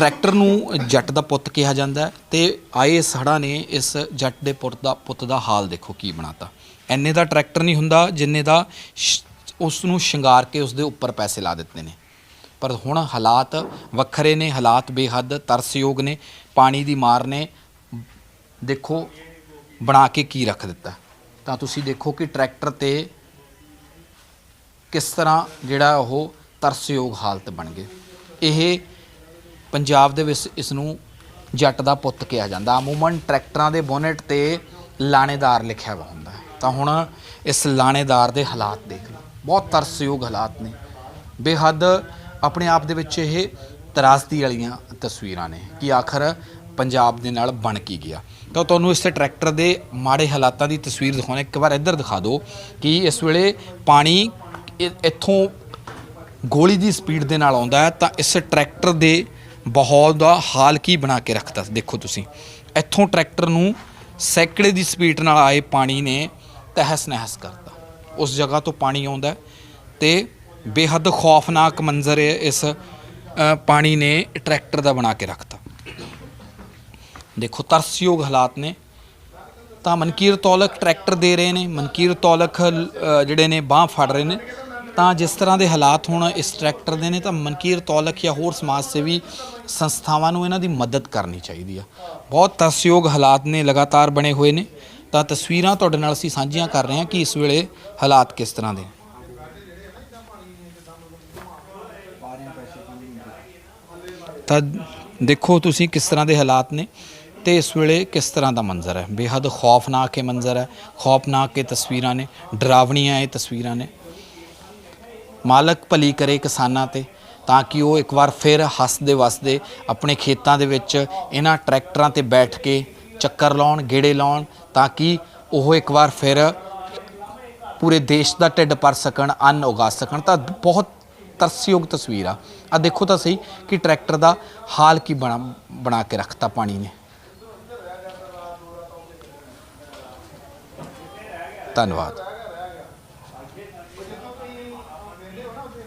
Tractor ਨੂੰ ਜੱਟ ਦਾ ਪੁੱਤ ਕਿਹਾ ਜਾਂਦਾ ਹੈ ਤੇ ਆਏ ਸੜਾ ਨੇ ਇਸ ਜੱਟ ਦੇ ਪੁੱਤ ਦਾ ਪੁੱਤ ਦਾ ਹਾਲ ਦੇਖੋ ਕੀ ਬਣਾਤਾ। ਐਨੇ ਦਾ ਟਰੈਕਟਰ ਨਹੀਂ ਹੁੰਦਾ ਜਿੰਨੇ ਦਾ ਉਸ ਨੂੰ ਸ਼ਿੰਗਾਰ ਕੇ ਉਸ ਦੇ ਉੱਪਰ ਪੈਸੇ ਲਾ ਦਿੱਤੇ ਨੇ। ਪਰ ਹੁਣ ਹਾਲਾਤ ਵੱਖਰੇ ਨੇ, ਹਾਲਾਤ ਬੇਹੱਦ ਤਰਸਯੋਗ ਨੇ, ਪਾਣੀ ਦੀ ਮਾਰ ਨੇ। ਦੇਖੋ ਬਣਾ ਕੇ ਕੀ ਰੱਖ ਦਿੱਤਾ। ਤਾਂ ਤੁਸੀਂ ਦੇਖੋ ਕਿ ਟਰੈਕਟਰ ਤੇ ਕਿਸ ਤਰ੍ਹਾਂ ਜਿਹੜਾ ਉਹ ਤਰਸਯੋਗ ਹਾਲਤ ਬਣ ਗਏ। ਇਹ ਪੰਜਾਬ ਦੇ ਵਿੱਚ ਇਸ ਨੂੰ ਜੱਟ ਦਾ ਪੁੱਤ ਕਿਹਾ ਜਾਂਦਾ। ਅਮੂਮਨ ਟਰੈਕਟਰਾਂ ਦੇ ਬੋਨਟ ਤੇ ਲਾਣੇਦਾਰ ਲਿਖਿਆ ਹੋਇਆ ਹੁੰਦਾ ਤਾਂ ਹੁਣ ਇਸ ਲਾਣੇਦਾਰ ਦੇ ਹਾਲਾਤ ਦੇਖ ਲਓ। ਬਹੁਤ ਤਰਸਯੋਗ ਹਾਲਾਤ ਨੇ। ਬੇਹੱਦ ਆਪਣੇ ਆਪ ਦੇ ਵਿੱਚ ਇਹ ਤਰਾਸਦੀ ਵਾਲੀਆਂ ਤਸਵੀਰਾਂ ਨੇ ਕਿ ਆਖਰ ਪੰਜਾਬ ਦੇ ਨਾਲ ਬਣ ਕੀ ਗਿਆ। ਤਾਂ ਤੁਹਾਨੂੰ ਇਸ ਟਰੈਕਟਰ ਦੇ ਮਾੜੇ ਹਾਲਾਤਾਂ ਦੀ ਤਸਵੀਰ ਦਿਖਾਉਣਾ। ਇੱਕ ਵਾਰ ਇੱਧਰ ਦਿਖਾ ਦਿਓ ਕਿ ਇਸ ਵੇਲੇ ਪਾਣੀ ਇੱਥੋਂ ਗੋਲੀ ਦੀ ਸਪੀਡ ਦੇ ਨਾਲ ਆਉਂਦਾ ਹੈ। ਤਾਂ ਇਸ ਟਰੈਕਟਰ ਦੇ ਬਹੁਤ ਦਾ ਹਾਲ ਕੀ ਬਣਾ ਕੇ ਰੱਖਤਾ ਦੇਖੋ ਤੁਸੀਂ। ਇੱਥੋਂ ਟਰੈਕਟਰ ਨੂੰ ਸੈਂਕੜੇ ਦੀ ਸਪੀਡ ਨਾਲ ਆਏ ਪਾਣੀ ਨੇ ਤਹਿਸ ਨਹਿਸ ਕਰਤਾ। ਉਸ ਜਗ੍ਹਾ ਤੋਂ ਪਾਣੀ ਆਉਂਦਾ ਹੈ ਤੇ ਬੇਹੱਦ ਖੌਫਨਾਕ ਮੰਜ਼ਰ ਇਸ ਪਾਣੀ ਨੇ ਟਰੈਕਟਰ ਦਾ ਬਣਾ ਕੇ ਰੱਖਤਾ। ਦੇਖੋ, ਤਰਸਯੋਗ ਹਾਲਾਤ ਨੇ। ਤਾਂ ਮਨਕੀਰ ਤੌਲਕ ਟਰੈਕਟਰ ਦੇ ਰਹੇ ਨੇ। ਮਨਕੀਰ ਤੌਲਕ ਜਿਹੜੇ ਨੇ ਬਾਹ ਫੜ ਰਹੇ ਨੇ। ਤਾਂ ਜਿਸ ਤਰ੍ਹਾਂ ਦੇ ਹਾਲਾਤ ਹੁਣ ਇਸ ਟਰੈਕਟਰ ਦੇ ਨੇ, ਤਾਂ ਮਨਕੀਰ ਤੌਲਕ ਜਾਂ ਹੋਰ ਸਮਾਜ ਸੇਵੀ ਸੰਸਥਾਵਾਂ ਨੂੰ ਇਹਨਾਂ ਦੀ ਮਦਦ ਕਰਨੀ ਚਾਹੀਦੀ ਆ। ਬਹੁਤ ਤਰਸਯੋਗ ਹਾਲਾਤ ਨੇ, ਲਗਾਤਾਰ ਬਣੇ ਹੋਏ ਨੇ। ਤਾਂ ਤਸਵੀਰਾਂ ਤੁਹਾਡੇ ਨਾਲ ਅਸੀਂ ਸਾਂਝੀਆਂ ਕਰ ਰਹੇ ਹਾਂ ਕਿ ਇਸ ਵੇਲੇ ਹਾਲਾਤ ਕਿਸ ਤਰ੍ਹਾਂ ਦੇ। ਤਾਂ ਦੇਖੋ ਤੁਸੀਂ ਕਿਸ ਤਰ੍ਹਾਂ ਦੇ ਹਾਲਾਤ ਨੇ ਤੇ ਇਸ ਵੇਲੇ ਕਿਸ ਤਰ੍ਹਾਂ ਦਾ ਮੰਜ਼ਰ ਹੈ। ਬੇਹੱਦ ਖੌਫਨਾਕ ਇਹ ਮੰਜ਼ਰ ਹੈ। ਖੌਫਨਾਕ ਇਹ ਤਸਵੀਰਾਂ ਨੇ, ਡਰਾਵਣੀਆਂ ਇਹ ਤਸਵੀਰਾਂ ਨੇ। ਮਾਲਕ ਭਲੀ ਕਰੇ ਕਿਸਾਨਾਂ ਤੇ, ਤਾਂ ਕਿ ਉਹ ਇੱਕ ਵਾਰ ਫਿਰ ਹੱਸਦੇ ਵਸਦੇ ਆਪਣੇ ਖੇਤਾਂ ਦੇ ਵਿੱਚ ਇਹਨਾਂ ਟਰੈਕਟਰਾਂ ਤੇ ਬੈਠ ਕੇ ਚੱਕਰ ਲਾਉਣ, ਗੇੜੇ ਲਾਉਣ, ਤਾਂ ਕਿ ਉਹ ਇੱਕ ਵਾਰ ਫਿਰ ਪੂਰੇ ਦੇਸ਼ ਦਾ ਢਿੱਡ ਭਰ ਸਕਣ, ਅੰਨ ਉਗਾ ਸਕਣ। ਤਾਂ ਬਹੁਤ ਤਰਸਯੋਗ ਤਸਵੀਰ ਆ। ਆ ਦੇਖੋ ਤਾਂ ਸਹੀ ਕਿ ਟਰੈਕਟਰ ਦਾ ਹਾਲ ਕੀ ਬਣਾ ਬਣਾ ਕੇ ਰੱਖਤਾ ਪਾਣੀ ਨੇ। ਧੰਨਵਾਦ।